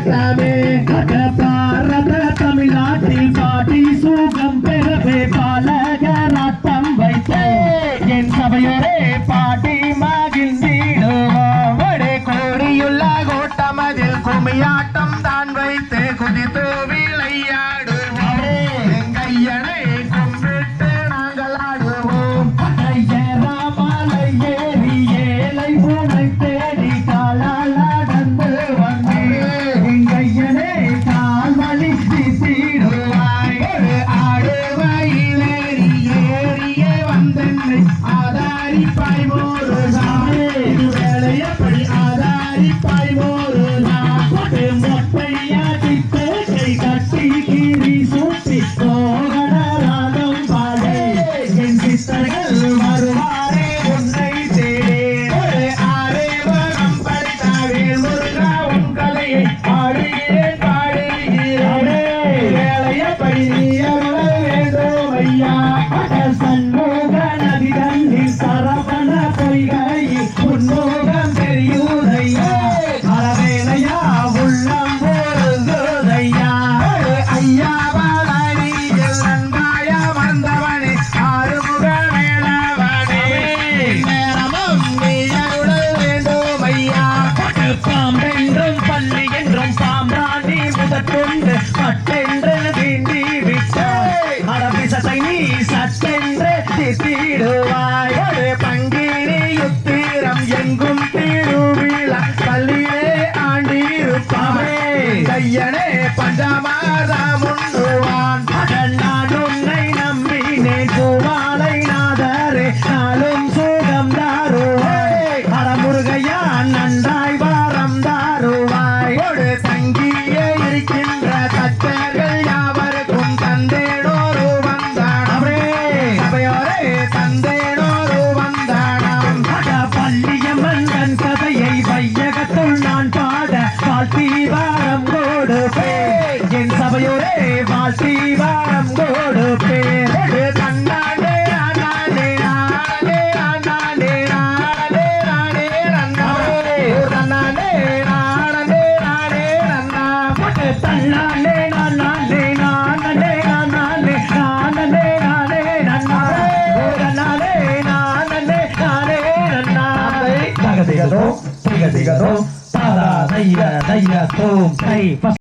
கட்டவே கடப்பாரத தமிழ்நாட்டில் பாட்டி சூகம் பெறவே பாலகராட்டம் வைத்தே. என் சபையோரே பாட்டி மகிழ்ந்திடுவோம் கோடியுள்ள கோட்டமதில் குமியாட்டம் சட்டென்று பட்டென்று தீண்டி விட்டாய். அடபிசை நீ சட்டென்று திட்டிடுவாய். அது பங்கினி யுத்திரம் எங்கும் திருவிழா பள்ளியே முன் ஆசீர்வாதம் கொடுப்பேன் தன்னாண்டே ஆனாண்டே ஆனாண்டே ஆனாண்டே ஆனாண்டே ஆனாண்டே நன்னாண்டே தன்னாண்டே ஆனாண்டே ஆனாண்டே நன்னா தன்னாண்டே நன்னாண்டே நானண்டே நானண்டே தைய தைய தோம் தை